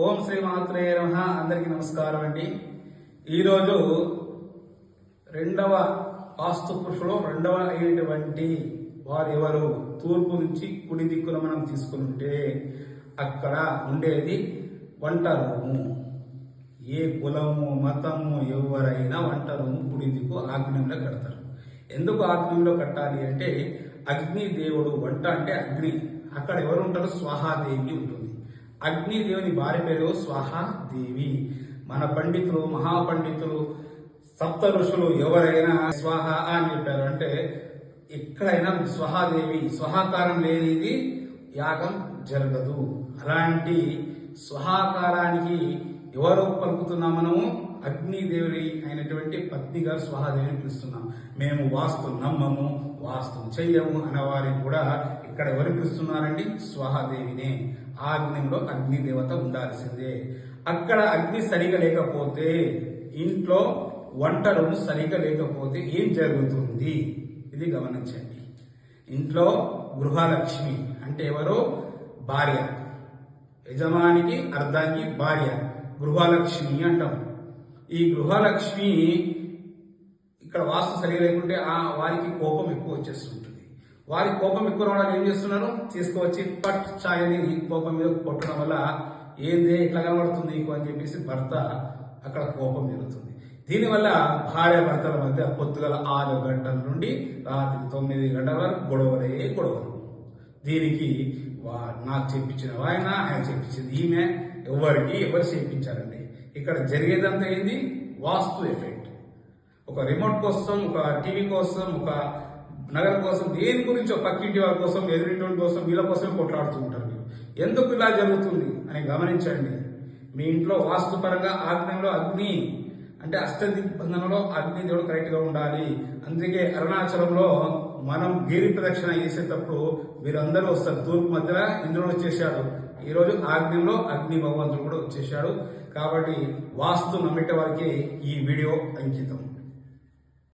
ఓం శ్రీ మాత్రే నమ. అందరికీ నమస్కారం అండి. ఈరోజు రెండవ వాస్తు పురుషులో రెండవ అయినటువంటి వారు ఎవరు? తూర్పు నుంచి కుడి దిక్కున మనం తీసుకుంటే అక్కడ ఉండేది వంట రూము. ఏ కులము మతము ఎవరైనా వంట రూము కుడి దిక్కు ఆగ్నేయంలో కడతారు. ఎందుకు ఆగ్నేయంలో కట్టాలి అంటే అగ్ని దేవుడు వంట అంటే అగ్ని. అక్కడ ఎవరు ఉంటారు? స్వాహాదేవి ఉంటుంది. అగ్నిదేవుని భార్య పేరు స్వాహాదేవి మన పండితులు మహాపండితులు సప్త ఋషులు ఎవరైనా స్వాహ అని చెప్పారు అంటే ఎక్కడైనా స్వహాదేవి స్వహాకారం లేనిది యాగం జరగదు. అలాంటి స్వహాకారానికి ఎవరు పలుకుతున్నాం మనము? అగ్నిదేవుడి అయినటువంటి పత్ని గారు స్వహాదేవిని పిలుస్తున్నాం. మేము వాస్తు నమ్మము వాస్తు చెయ్యము అనేవారిని కూడా ఇక్కడ ఎవరు పిలుస్తున్నారండి? స్వహాదేవినే. ఆగ్నేయంలో అగ్ని దేవత ఉండాల్సిందే. అక్కడ అగ్ని సరిగా లేకపోతే ఇంట్లో వంట రూమ్ సరిగా లేకపోతే ఏం జరుగుతుంది? ఇది గమనించండి. ఇంట్లో గృహలక్ష్మి అంటే ఎవరు? భార్య. యజమానికి అర్ధాంగి భార్య. గృహలక్ష్మి అంటాం. ఈ గృహలక్ష్మి ఇక్కడ వాస్తు సరిగా లేకుంటే ఆ వారికి కోపం ఎక్కువ వచ్చేస్తుంటుంది. వారి కోపం ఎక్కువ రావడానికి ఏం చేస్తున్నారు? తీసుకువచ్చి పట్ ఛాయని కోపం మీద కొట్టడం వల్ల ఏంది ఇట్లా కనబడుతుంది? నీకు అని చెప్పేసి భర్త అక్కడ కోపం జరుగుతుంది. దీనివల్ల భార్య భర్తల మధ్య పొత్తుగల ఆరు గంటల నుండి రాత్రి తొమ్మిది గంటల వరకు గొడవలే గొడవలు. దీనికి వా- నాకు చెప్పించిన ఆయన ఆయన చెప్పించింది ఈమె ఎవరికి? ఎవరు చేయించారండి ఇక్కడ జరిగేదంతా ఏంది? వాస్తు ఎఫెక్ట్. ఒక రిమోట్ కోసం ఒక టీవీ కోసం ఒక నగర కోసం దేని గురించి పక్కింటి వారి కోసం ఎదురింటి కోసం వీళ్ళ కోసమే కొట్లాడుతూ ఉంటారు మీరు. ఎందుకు ఇలా జరుగుతుంది? అని గమనించండి. మీ ఇంట్లో వాస్తుపరంగా ఆగ్నేయంలో అగ్ని అంటే అష్టదిగ్బంధనలో అగ్ని దేవుడు కరెక్ట్గా ఉండాలి. అందుకే అరుణాచలంలో మనం గిరి ప్రదక్షిణ చేసేటప్పుడు వీరందరూ వస్తారు తూర్పు మధ్యలో ఇంద్రుడు వచ్చేసాడు. ఈ రోజు ఆగ్నేయంలో అగ్ని భగవంతుడు కూడా వచ్చేసాడు. కాబట్టి వాస్తు నమ్మిట వారికి ఈ వీడియో అంకితం.